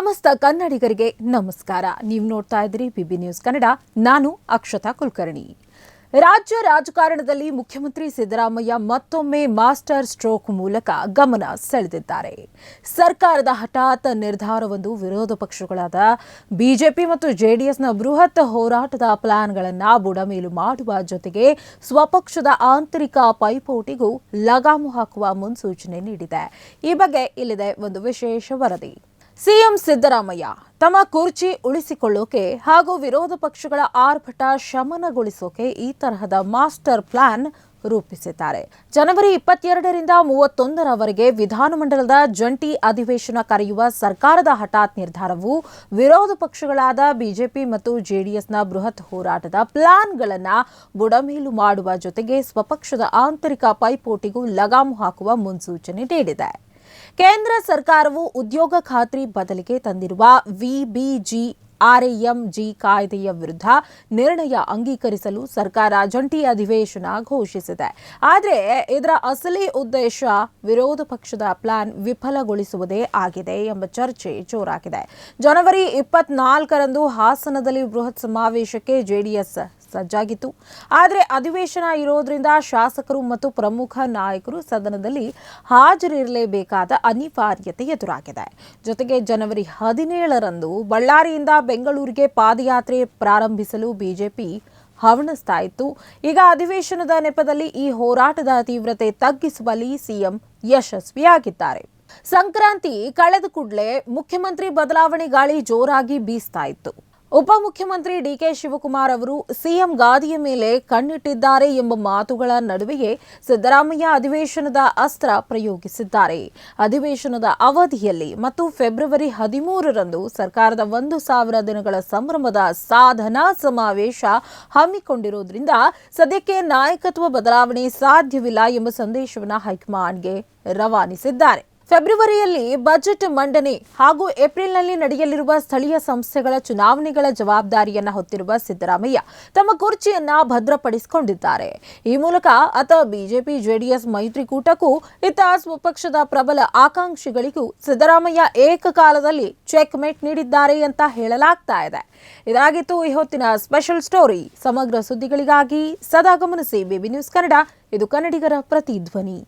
ಸಮಸ್ತ ಕನ್ನಡಿಗರಿಗೆ ನಮಸ್ಕಾರ. ನೀವು ನೋಡ್ತಾ ಇದ್ದೀರಿ ಬಿಬಿ ನ್ಯೂಸ್ ಕನ್ನಡ. ನಾನು ಅಕ್ಷತಾ ಕುಲಕರ್ಣಿ. ರಾಜ್ಯ ರಾಜಕಾರಣದಲ್ಲಿ ಮುಖ್ಯಮಂತ್ರಿ ಸಿದ್ದರಾಮಯ್ಯ ಮತ್ತೊಮ್ಮೆ ಮಾಸ್ಟರ್ ಸ್ಟ್ರೋಕ್ ಮೂಲಕ ಗಮನ ಸೆಳೆದಿದ್ದಾರೆ. ಸರ್ಕಾರದ ಹಠಾತ್ ನಿರ್ಧಾರವೊಂದು ವಿರೋಧ ಪಕ್ಷಗಳಾದ ಬಿಜೆಪಿ ಮತ್ತು ಜೆಡಿಎಸ್ನ ಬೃಹತ್ ಹೋರಾಟದ ಪ್ಲಾನ್ಗಳನ್ನು ಬುಡಮೇಲು ಮಾಡುವ ಜೊತೆಗೆ ಸ್ವಪಕ್ಷದ ಆಂತರಿಕ ಪೈಪೋಟಿಗೂ ಲಗಾಮು ಹಾಕುವ ಮುನ್ಸೂಚನೆ ನೀಡಿದೆ. ಈ ಬಗ್ಗೆ ಇಲ್ಲಿದೆ ಒಂದು ವಿಶೇಷ ವರದಿ. ಸಿಎಂ ಸಿದ್ದರಾಮಯ್ಯ ತಮ್ಮ ಕುರ್ಚಿ ಉಳಿಸಿಕೊಳ್ಳೋಕೆ ಹಾಗೂ ವಿರೋಧ ಪಕ್ಷಗಳ ಆರ್ಭಟ ಶಮನಗೊಳಿಸೋಕೆ ಈ ತರಹದ ಮಾಸ್ಟರ್ ಪ್ಲಾನ್ ರೂಪಿಸಿದ್ದಾರೆ. ಜನವರಿ ಇಪ್ಪತ್ತೆರಡರಿಂದ ಮೂವತ್ತೊಂದರವರೆಗೆ ವಿಧಾನಮಂಡಲದ ಜಂಟಿ ಅಧಿವೇಶನ ಕರೆಯುವ ಸರ್ಕಾರದ ಹಠಾತ್ ನಿರ್ಧಾರವು ವಿರೋಧ ಪಕ್ಷಗಳಾದ ಬಿಜೆಪಿ ಮತ್ತು ಜೆಡಿಎಸ್ನ ಬೃಹತ್ ಹೋರಾಟದ ಪ್ಲಾನ್ಗಳನ್ನು ಬುಡಮೇಲು ಮಾಡುವ ಜೊತೆಗೆ ಸ್ವಪಕ್ಷದ ಆಂತರಿಕ ಪೈಪೋಟಿಗೂ ಲಗಾಮು ಹಾಕುವ ಮುನ್ಸೂಚನೆ ನೀಡಿದೆ. ಕೇಂದ್ರ ಸರ್ಕಾರವು ಉದ್ಯೋಗ ಖಾತ್ರಿ ಬದಲಿಗೆ ತಂದಿರುವ ವಿಬಿಜಿ ಆರ್ಎಂಜಿ ಕಾಯ್ದೆಯ ವಿರುದ್ಧ ನಿರ್ಣಯ ಅಂಗೀಕರಿಸಲು ಸರ್ಕಾರ ಜಂಟಿ ಅಧಿವೇಶನ ಘೋಷಿಸಿದೆ. ಆದರೆ ಇದರ ಅಸಲಿ ಉದ್ದೇಶ ವಿರೋಧ ಪಕ್ಷದ ಪ್ಲಾನ್ ವಿಫಲಗೊಳಿಸುವುದೇ ಆಗಿದೆ ಎಂಬ ಚರ್ಚೆ ಜೋರಾಗಿದೆ. ಜನವರಿ ಇಪ್ಪತ್ನಾಲ್ಕರಂದು ಹಾಸನದಲ್ಲಿ ಬೃಹತ್ ಸಮಾವೇಶಕ್ಕೆ ಜೆಡಿಎಸ್ ಸಜ್ಜಾಗಿತ್ತು. ಆದರೆ ಅಧಿವೇಶನ ಇರೋದ್ರಿಂದ ಶಾಸಕರು ಮತ್ತು ಪ್ರಮುಖ ನಾಯಕರು ಸದನದಲ್ಲಿ ಹಾಜರಿರಲೇಬೇಕಾದ ಅನಿವಾರ್ಯತೆ ಎದುರಾಗಿದೆ. ಜೊತೆಗೆ ಜನವರಿ ಹದಿನೇಳರಂದು ಬಳ್ಳಾರಿಯಿಂದ ಬೆಂಗಳೂರಿಗೆ ಪಾದಯಾತ್ರೆ ಪ್ರಾರಂಭಿಸಲು ಬಿಜೆಪಿ ಹವಣಿಸ್ತಾ ಇತ್ತು. ಈಗ ಅಧಿವೇಶನದ ನೆಪದಲ್ಲಿ ಈ ಹೋರಾಟದ ತೀವ್ರತೆ ತಗ್ಗಿಸುವಲ್ಲಿ ಸಿಎಂ ಯಶಸ್ವಿಯಾಗಿದ್ದಾರೆ. ಸಂಕ್ರಾಂತಿ ಕಳೆದ ಕೂಡಲೇ ಮುಖ್ಯಮಂತ್ರಿ ಬದಲಾವಣೆ ಗಾಳಿ ಜೋರಾಗಿ ಬೀಸ್ತಾ ಇತ್ತು. ಉಪಮುಖ್ಯಮಂತ್ರಿ ಡಿಕೆ ಶಿವಕುಮಾರ್ ಅವರು ಸಿಎಂ ಗಾದಿಯ ಮೇಲೆ ಕಣ್ಣಿಟ್ಟಿದ್ದಾರೆ ಎಂಬ ಮಾತುಗಳ ನಡುವೆಯೇ ಸಿದ್ದರಾಮಯ್ಯ ಅಧಿವೇಶನದ ಅಸ್ತ್ರ ಪ್ರಯೋಗಿಸಿದ್ದಾರೆ. ಅಧಿವೇಶನದ ಅವಧಿಯಲ್ಲಿ ಮತ್ತು ಫೆಬ್ರವರಿ ಹದಿಮೂರರಂದು ಸರ್ಕಾರದ ಒಂದು ಸಾವಿರ ದಿನಗಳ ಸಂಭ್ರಮದ ಸಾಧನಾ ಸಮಾವೇಶ ಹಮ್ಮಿಕೊಂಡಿರುವುದರಿಂದ ಸದ್ಯಕ್ಕೆ ನಾಯಕತ್ವ ಬದಲಾವಣೆ ಸಾಧ್ಯವಿಲ್ಲ ಎಂಬ ಸಂದೇಶವನ್ನು ಹೈಕಮಾಂಡ್ಗೆ ರವಾನಿಸಿದ್ದಾರೆ. ಫೆಬ್ರವರಿಯಲ್ಲಿ ಬಜೆಟ್ ಮಂಡನೆ ಹಾಗೂ ಏಪ್ರಿಲ್ನಲ್ಲಿ ನಡೆಯಲಿರುವ ಸ್ಥಳೀಯ ಸಂಸ್ಥೆಗಳ ಚುನಾವಣೆಗಳ ಜವಾಬ್ದಾರಿಯನ್ನು ಹೊತ್ತಿರುವ ಸಿದ್ದರಾಮಯ್ಯ ತಮ್ಮ ಕುರ್ಚಿಯನ್ನ ಭದ್ರಪಡಿಸಿಕೊಂಡಿದ್ದಾರೆ. ಈ ಮೂಲಕ ಅತ ಬಿಜೆಪಿ, ಜೆಡಿಎಸ್ ಮೈತ್ರಿಕೂಟಕ್ಕೂ ಇತ ಸ್ವಪಕ್ಷದ ಪ್ರಬಲ ಆಕಾಂಕ್ಷಿಗಳಿಗೂ ಸಿದ್ದರಾಮಯ್ಯ ಏಕಕಾಲದಲ್ಲಿ ಚೆಕ್ ಮೇಟ್ ನೀಡಿದ್ದಾರೆ ಅಂತ ಹೇಳಲಾಗ್ತಾ ಇದೆ. ಇದಾಗಿತ್ತು ಈ ಹೊತ್ತಿನ ಸ್ಪೆಷಲ್ ಸ್ಟೋರಿ. ಸಮಗ್ರ ಸುದ್ದಿಗಳಿಗಾಗಿ ಸದಾ ಗಮನಿಸಿ ಬಿಬಿ ನ್ಯೂಸ್ ಕನ್ನಡ. ಇದು ಕನ್ನಡಿಗರ ಪ್ರತಿಧ್ವನಿ.